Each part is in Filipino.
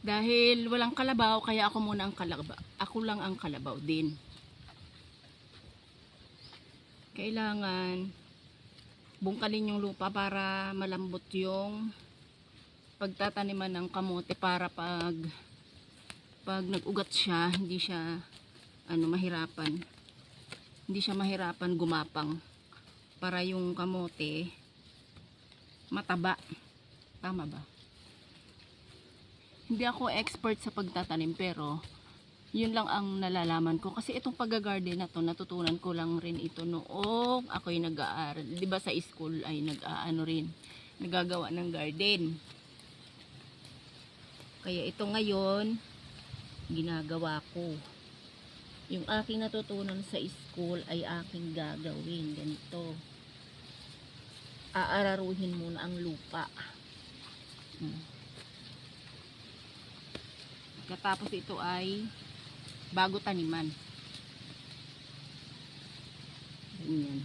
Dahil walang kalabaw, kaya ako muna ang kalabaw. Ako lang ang kalabaw din. Kailangan bungkalin yung lupa para malambot yung pagtataniman ng kamote para pag pag nag-ugat siya, hindi siya ano mahirapan. Hindi siya mahirapan gumapang para yung kamote mataba. Tama ba? Hindi ako expert sa pagtatanim pero yun lang ang nalalaman ko kasi itong pag-garden na to natutunan ko lang rin ito noong ako'y nag-aaral. 'Di ba sa school ay nag-aano rin, nagagawa ng garden. Kaya ito ngayon ginagawa ko. Yung aking natutunan sa school ay aking gagawin ganito. Aararuhin muna ang lupa. Hmm. Katapos ito ay bago taniman. Ganyan.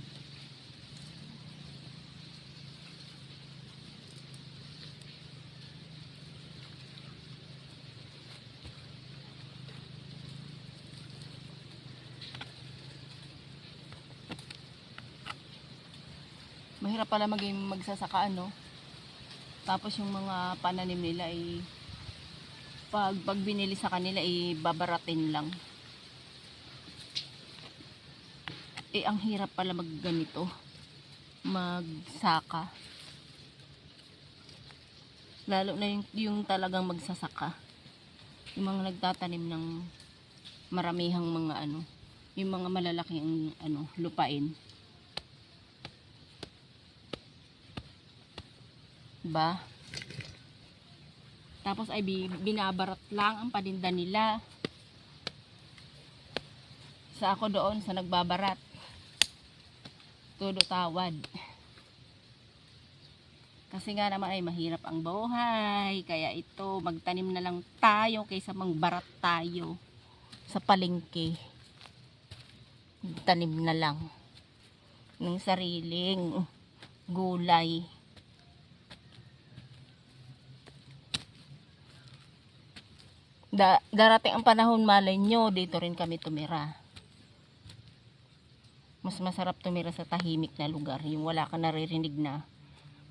Mahirap pala maging magsasaka ano. Tapos yung mga pananim nila ay pag, pag binili sa kanila ay babaratin lang. Eh, ang hirap pala magganito. Magsaka. Lalo na yung, yung talagang magsasaka. Yung mga nagtatanim ng maramihang mga ano, yung mga malalaking ano, lupain. Ba? Tapos ay bi- binabarat lang ang paninda nila. Sa ako doon sa nagbabarat. Todo tawad. Kasi nga naman ay mahirap ang buhay. Kaya ito, magtanim na lang tayo kaysa mangbarat tayo sa palengke. Tanim na lang ng sariling gulay. Da, darating ang panahon malay nyo, dito rin kami tumira. Mas masarap tumira sa tahimik na lugar, yung wala ka naririnig na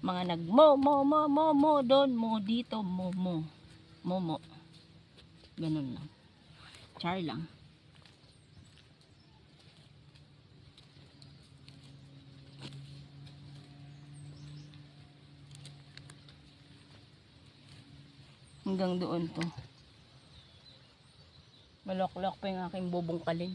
mga nag mo mo mo mo mo doon mo dito mo mo mo mo. Ganun lang. Char lang. Hanggang doon to Maloklok pa yung aking bubong kalin.